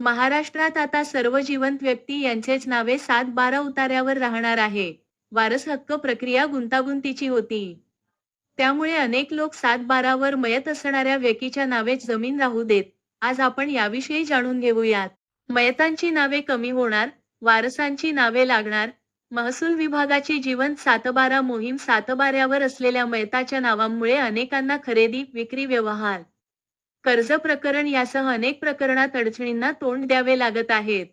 महाराष्ट्रात आता सर्व जिवंत व्यक्ती यांचेच नावे सात बारा उतार्यावर राहणार आहे. वारस हक्क प्रक्रिया गुंतागुंतीची होती. त्यामुळे अनेक लोक सात बारावर मयत असणाऱ्या व्यक्तीच्या नावे जमीन राहू देत. आज आपण याविषयी जाणून घेऊयात. मयतांची नावे कमी होणार वारसांची नावे लागणार महसूल विभागाची जीवन सातबारा मोहीम सातबाऱ्यावर असलेल्या मयताच्या नावांमुळे अनेकांना खरेदी विक्री व्यवहार कर्ज प्रकरण यासह अनेक प्रकरणात अडचणींना तोंड द्यावे लागत आहेत.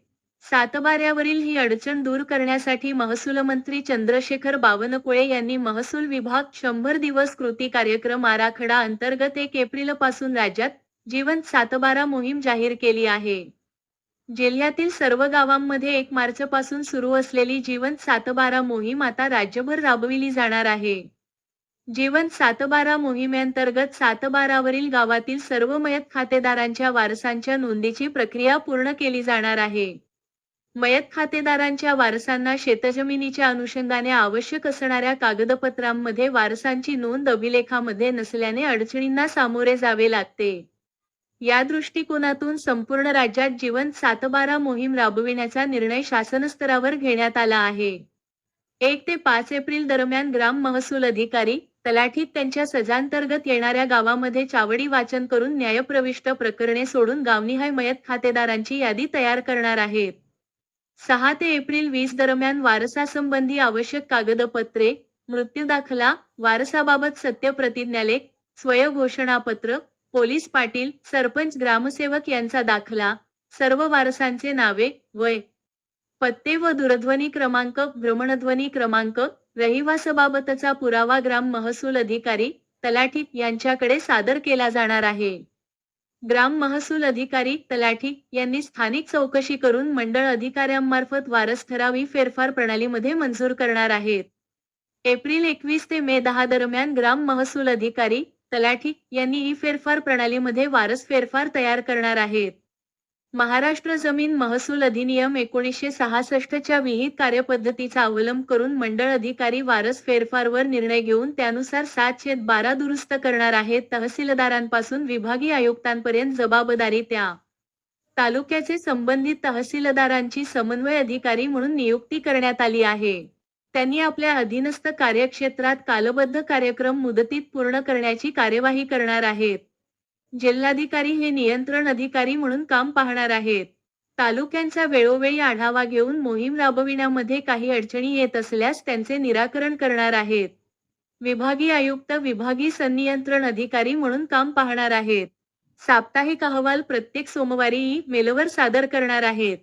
सातबाऱ्यावरील ही अडचण दूर करण्यासाठी महसूल मंत्री चंद्रशेखर बावनकुळे यांनी महसूल विभाग शंभर दिवस कृती कार्यक्रम आराखडा अंतर्गत एक एप्रिलपासून राज्यात जीवन सातबारा मोहीम जाहीर केली आहे. जिल्ह्यातील सर्व गावांमध्ये एक मार्च पासून सुरू असलेली जीवन सातबारा मोहीम आता राज्यभर राबविली जाणार आहे. जीवन सातबारा मोहिमेअंतर्गत सातबारावरील गावातील सर्व मयत खातेदारांच्या वारसांच्या नोंदीची प्रक्रिया पूर्ण केली जाणार आहे. मयत खातेदारांच्या वारसांना शेतजमिनीच्या अनुषंगाने आवश्यक असणाऱ्या कागदपत्रांमध्ये वारसांची नोंद अभिलेखामध्ये नसल्याने अडचणींना सामोरे जावे लागते. या दृष्टिकोनातून संपूर्ण राज्यात जीवन सातबारा मोहीम राबविण्याचा निर्णय शासनस्तरावर घेण्यात आला आहे. एक ते पाच एप्रिल दरम्यान ग्राम महसूल अधिकारी तलाठीत त्यांच्या सजांतर्गत येणाऱ्या गावामध्ये चावडी वाचन करून न्यायप्रविष्ट प्रकरणे सोडून गावनिहाय मयत खातेदारांची यादी तयार करणार आहेत. सहा ते एप्रिल वीस दरम्यान वारसासंबंधी आवश्यक कागदपत्रे मृत्यू दाखला वारसाबाबत सत्य प्रतिज्ञालेख स्वयंघोषणापत्र पोलीस पाटील सरपंच ग्रामसेवक यांचा दाखला सर्व वारसांचे नावे वय पत्ते व दूरध्वनी क्रमांक भ्रमणध्वनी क्रमांक रहिवासाबाबतचा पुरावा ग्राम महसूल अधिकारी तलाठी यांच्याकडे सादर केला जाणार आहे. ग्राम महसूल अधिकारी तलाठी यांनी स्थानिक चौकशी करून मंडळ अधिकाऱ्यांमार्फत वारस ठरावी फेरफार प्रणालीमध्ये मंजूर करणार आहेत. एप्रिल एकवीस ते मे दहा दरम्यान ग्राम महसूल अधिकारी तलाठी यांनी ई फेरफार प्रणालीमध्ये वारस फेरफार तयार करणार आहेत. महाराष्ट्र जमीन महसूल अधिनियम एकोणीसशे सहासष्टच्या विहित कार्यपद्धतीचा अवलंब करून मंडळ अधिकारी वारस फेरफारवर निर्णय घेऊन त्यानुसार सात छेद बारा दुरुस्त करणार आहेत तहसीलदारांपासून विभागीय आयुक्तांपर्यंत जबाबदारी त्या. तालुक्याचे संबंधित तहसीलदारांची समन्वय अधिकारी म्हणून नियुक्ती करण्यात आली आहे. त्यांनी आपल्या अधीनस्थ कार्यक्षेत्रात कालबद्ध कार्यक्रम मुदतीत पूर्ण करण्याची कार्यवाही करणार आहेत. जिल्हाधिकारी हे नियंत्रण अधिकारी म्हणून काम पाहणार आहेत. तालुक्यांचा वेळोवेळी आढावा घेऊन मोहीम राबविण्यामध्ये काही अडचणी येत असल्यास त्यांचे निराकरण करणार आहेत. विभागीय आयुक्त विभागीय संनियंत्रण अधिकारी म्हणून काम पाहणार आहेत. साप्ताहिक अहवाल प्रत्येक सोमवारी मेलवर सादर करणार आहेत.